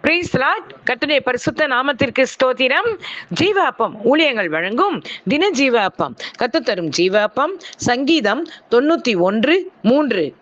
Price பரிசுத்த நாமத்திற்கு ஸ்தோத்திரம். ஜீவாப்பம் ஊழியங்கள் வழங்கும் தின ஜீவாப்பம். கத்து தரும் ஜீவாப்பம். சங்கீதம் தொண்ணூத்தி ஒன்று மூன்று.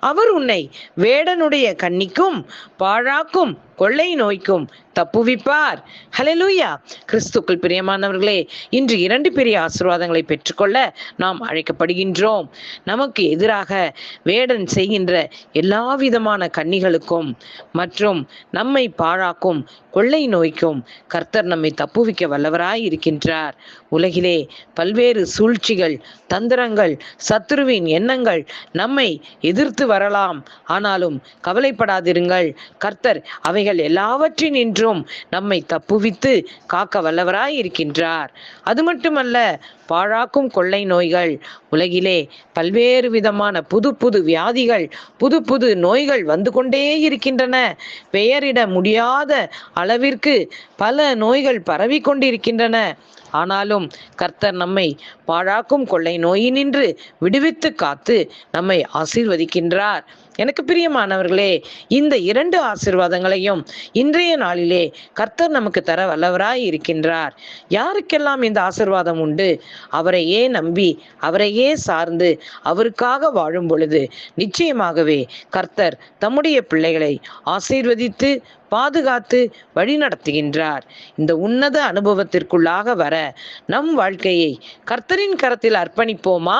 அவர் உன்னை வேடனுடைய கன்னிக்கும் பாழாக்கும் கொள்ளை நோய்க்கும் தப்புவிப்பார். ஹலலூயா கிறிஸ்துக்கள் பிரியமானவர்களே இன்று இரண்டு பெரிய ஆசீர்வாதங்களை பெற்றுக்கொள்ள நாம் அழைக்கப்படுகின்றோம். நமக்கு எதிராக வேடன் செய்கின்ற எல்லா விதமான கன்னிகளுக்கும் மற்றும் நம்மை பாழாக்கும் கொள்ளை நோய்க்கும் கர்த்தர் நம்மை தப்புவிக்க வல்லவராய் இருக்கின்றார். உலகிலே பல்வேறு சூழ்ச்சிகள் தந்திரங்கள் சத்ருவின் எண்ணங்கள் நம்மை எதிர்த்து வரலாம். ஆனாலும் கவலைப்படாதிருங்கள். கர்த்தர் அவைகள் எல்லாவற்றினின்றும் நம்மை தப்புவித்து காக்க வல்லவராய் இருக்கின்றார். அது மட்டுமல்ல பாழாக்கும் கொள்ளை நோய்கள் உலகிலே பல்வேறு விதமான புது புது வியாதிகள் புது புது நோய்கள் வந்து கொண்டே இருக்கின்றன. பெயரிட முடியாத அளவிற்கு பல நோய்கள் பரவி கொண்டிருக்கின்றன. ஆனாலும் கர்த்தர் நம்மை பாழாக்கும் கொள்ளை நோயினின்று விடுவித்து காத்து நம்மை ஆசீர்வதிக்கின்றார். எனக்கு பிரியமானவர்களே இந்த இரண்டு ஆசிர்வாதங்களையும் இன்றைய நாளிலே கர்த்தர் நமக்கு தர வல்லவராய் இருக்கின்றார். யாருக்கெல்லாம் இந்த ஆசிர்வாதம் உண்டு? அவரையே நம்பி அவரையே சார்ந்து அவருக்காக வாழும் பொழுது நிச்சயமாகவே கர்த்தர் தம்முடைய பிள்ளைகளை ஆசீர்வதித்து பாதுகாத்து வழிநடத்துகின்றார். இந்த உன்னத அனுபவத்திற்குள்ளாக வர நம் வாழ்க்கையை கர்த்தரின் கரத்தில் அர்ப்பணிப்போமா?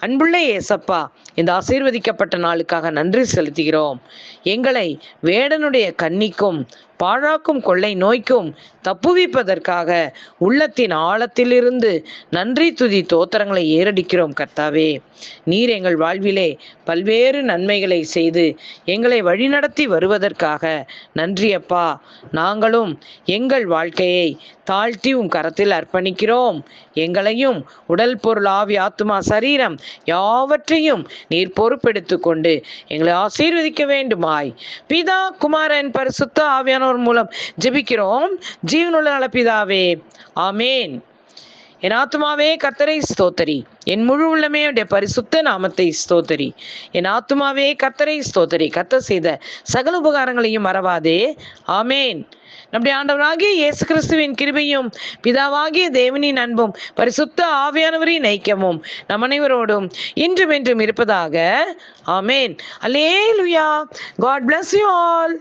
அன்புள்ள ஏசப்பா இந்த ஆசீர்வதிக்கப்பட்ட நாளுக்காக நன்றி செலுத்துகிறோம். எங்களை வேடனுடைய கன்னிக்கும் பாழாக்கும் கொள்ளை நோய்க்கும் தப்புவிப்பதற்காக உள்ளத்தின் ஆழத்திலிருந்து நன்றி துதி தோத்திரங்களை ஏறடிக்கிறோம் கர்த்தாவே. நீர் எங்கள் வாழ்விலே பல்வேறு நன்மைகளை செய்து எங்களை வழிநடத்தி வருவதற்காக நன்றி அப்பா. நாங்களும் எங்கள் வாழ்க்கையை தாழ்த்தி உம் கரத்தில் அர்ப்பணிக்கிறோம். எங்களையும் உடல் பொருள் ஆவி ஆத்துமா சரீரம் யாவற்றையும் நீர் பொறுப்பெடுத்து கொண்டு எங்களை ஆசீர்வதிக்க வேண்டுமாய். பிதா குமாரன் பரிசுத்த ஆவியானவர் மூலம் ஜெபிக்கிறோம். ஜீவனுள்ள நலப்பிதாவே ஆமேன். என் ஆத்மாவே கர்த்தரை ஸ்தோத்தரி. என் முழு உள்ளமே உடைய பரிசுத்த நாமத்தை ஸ்தோத்தரி. என் ஆத்துமாவே கர்த்தரை ஸ்தோத்தரி. கத்த செய்த சகல உபகாரங்களையும் மறவாதே. ஆமேன். நம்முடைய ஆண்டவராகிய இயேசு கிறிஸ்துவின் கிருபையும் பிதாவாகிய தேவனின் அன்பும் பரிசுத்த ஆவியானவரின் ஐக்கியமும் நம் அனைவரோடும் இன்றும் என்றும் இருப்பதாக. Amen. Hallelujah God bless you all